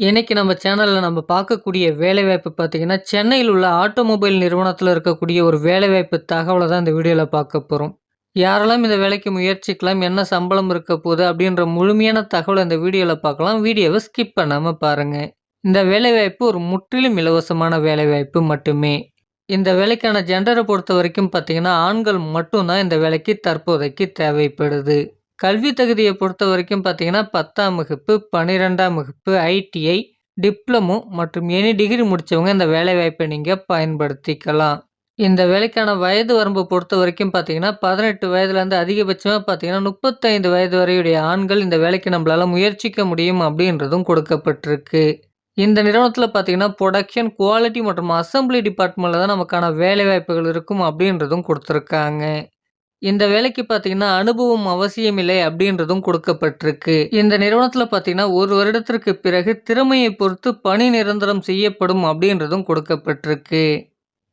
இன்றைக்கி நம்ம சேனலில் நம்ம பார்க்கக்கூடிய வேலைவாய்ப்பு பார்த்தீங்கன்னா, சென்னையில் உள்ள ஆட்டோமொபைல் நிறுவனத்தில் இருக்கக்கூடிய ஒரு வேலைவாய்ப்பு தகவலை தான் இந்த வீடியோவில் பார்க்க போகிறோம் யாரெல்லாம் இந்த வேலைக்கு முயற்சிக்கலாம்? என்ன சம்பளம் இருக்க போகுது அப்படின்ற முழுமையான தகவலை இந்த வீடியோவில் பார்க்கலாம். வீடியோவை ஸ்கிப் பண்ணாமல் பாருங்கள் இந்த வேலைவாய்ப்பு ஒரு முற்றிலும் இலவசமான வேலைவாய்ப்பு மட்டுமே. இந்த வேலைக்கான ஜென்ரரை பொறுத்த வரைக்கும் பார்த்தீங்கன்னா, ஆண்கள் மட்டும்தான் இந்த வேலைக்கு தற்போதைக்கு தேவைப்படுது. கல்வி தகுதியை பொறுத்த வரைக்கும் பார்த்தீங்கன்னா, 10ஆம் வகுப்பு, 12ஆம் வகுப்பு, ஐடிஐ, டிப்ளமோ மற்றும் எனி டிகிரி முடித்தவங்க இந்த வேலைவாய்ப்பை நீங்கள் பயன்படுத்திக்கலாம். இந்த வேலைக்கான வயது வரம்பு பொறுத்த வரைக்கும் பார்த்தீங்கன்னா, பதினெட்டு வயதுலேருந்து அதிகபட்சமாக பார்த்தீங்கன்னா, 35 வயது வரையுடைய ஆண்கள் இந்த வேலைக்கு நம்மளால் முயற்சிக்க முடியும் அப்படின்றதும் கொடுக்கப்பட்டிருக்கு. இந்த நிறுவனத்தில் பார்த்தீங்கன்னா, புரொடக்ஷன், குவாலிட்டி மற்றும் அசெம்பிளி டிபார்ட்மெண்ட்டில் தான் நமக்கான வேலைவாய்ப்புகள் இருக்கும் அப்படின்றதும் கொடுத்துருக்காங்க இந்த வேலைக்கு பார்த்தீங்கன்னா, அனுபவம் அவசியமில்லை அப்படின்றதும் கொடுக்கப்பட்டிருக்கு. இந்த நிறுவனத்தில் பார்த்தீங்கன்னா, ஒரு வருடத்திற்கு பிறகு திறமையை பொறுத்து பணி நிரந்தரம் செய்யப்படும் அப்படின்றதும் கொடுக்கப்பட்டிருக்கு.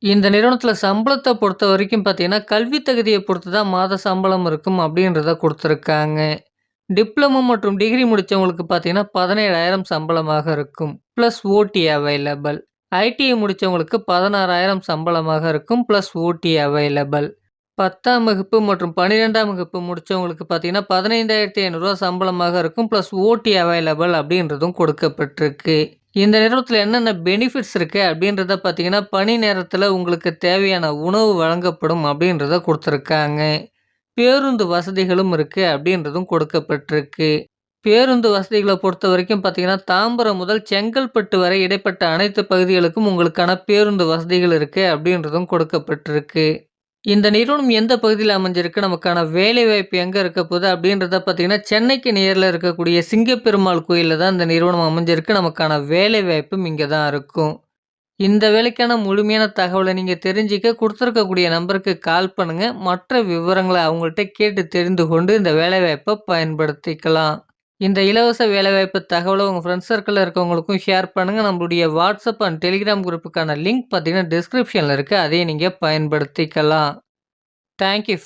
இந்த நிறுவனத்தில் சம்பளத்தை பொறுத்த வரைக்கும் பார்த்தீங்கன்னா, கல்வி தகுதியை பொறுத்து தான் மாத சம்பளம் இருக்கும் அப்படின்றத கொடுத்துருக்காங்க டிப்ளமோ மற்றும் டிகிரி முடித்தவங்களுக்கு பார்த்தீங்கன்னா, 17,000 சம்பளமாக இருக்கும். ப்ளஸ் ஓடி அவைலபிள். ஐடிஐ முடித்தவங்களுக்கு பதினாறாயிரம் சம்பளமாக இருக்கும். ப்ளஸ் ஓடி அவைலபிள். 10ஆம் வகுப்பு மற்றும் 12ஆம் வகுப்பு முடித்தவங்களுக்கு பார்த்தீங்கன்னா, பதினைந்தாயிரத்தி ஐநூறுரூவா சம்பளமாக இருக்கும். ப்ளஸ் ஓடி அவைலபிள் அப்படின்றதும் கொடுக்கப்பட்டிருக்கு. இந்த நிறுவனத்தில் என்னென்ன பெனிஃபிட்ஸ் இருக்குது அப்படின்றத பார்த்தீங்கன்னா, பணி நேரத்தில் உங்களுக்கு தேவையான உணவு வழங்கப்படும் அப்படின்றத கொடுத்துருக்காங்க பேருந்து வசதிகளும் இருக்குது அப்படின்றதும் கொடுக்கப்பட்டிருக்கு. பேருந்து வசதிகளை பொறுத்த வரைக்கும் பார்த்தீங்கன்னா, தாம்பரம் முதல் செங்கல்பட்டு வரை இடைப்பட்ட அனைத்து பகுதிகளுக்கும் உங்களுக்கான பேருந்து வசதிகள் இருக்குது அப்படின்றதும் கொடுக்கப்பட்டிருக்கு. இந்த நிறுவனம் எந்த பகுதியில் அமைஞ்சிருக்கு? நமக்கான வேலைவாய்ப்பு எங்கே இருக்க போகுது அப்படின்றத பார்த்தீங்கன்னா, சென்னைக்கு நேரில் இருக்கக்கூடிய சிங்கப்பெருமாள் கோயிலில் தான் இந்த நிறுவனம் அமைஞ்சிருக்கு. நமக்கான வேலைவாய்ப்பும் இங்கே தான் இருக்கும். இந்த வேலைக்கான முழுமையான தகவலை நீங்கள் தெரிஞ்சுக்க கொடுத்துருக்கக்கூடிய நம்பருக்கு கால் பண்ணுங்கள் மற்ற விவரங்களை அவங்கள்ட்ட கேட்டு தெரிந்து கொண்டு இந்த வேலைவாய்ப்பை பயன்படுத்திக்கலாம். இந்த இலவச வேலைவாய்ப்பு தகவலை உங்கள் ஃப்ரெண்ட்ஸ் சர்க்கிளில் இருக்கவங்களுக்கும் ஷேர் பண்ணுங்கள் நம்மளுடைய வாட்ஸ்அப் அண்ட் டெலிகிராம் குரூப்புக்கான லிங்க் பார்த்தீங்கன்னா, டிஸ்கிரிப்ஷனில் இருக்குது அதையும் நீங்கள் பயன்படுத்திக்கலாம். Thank you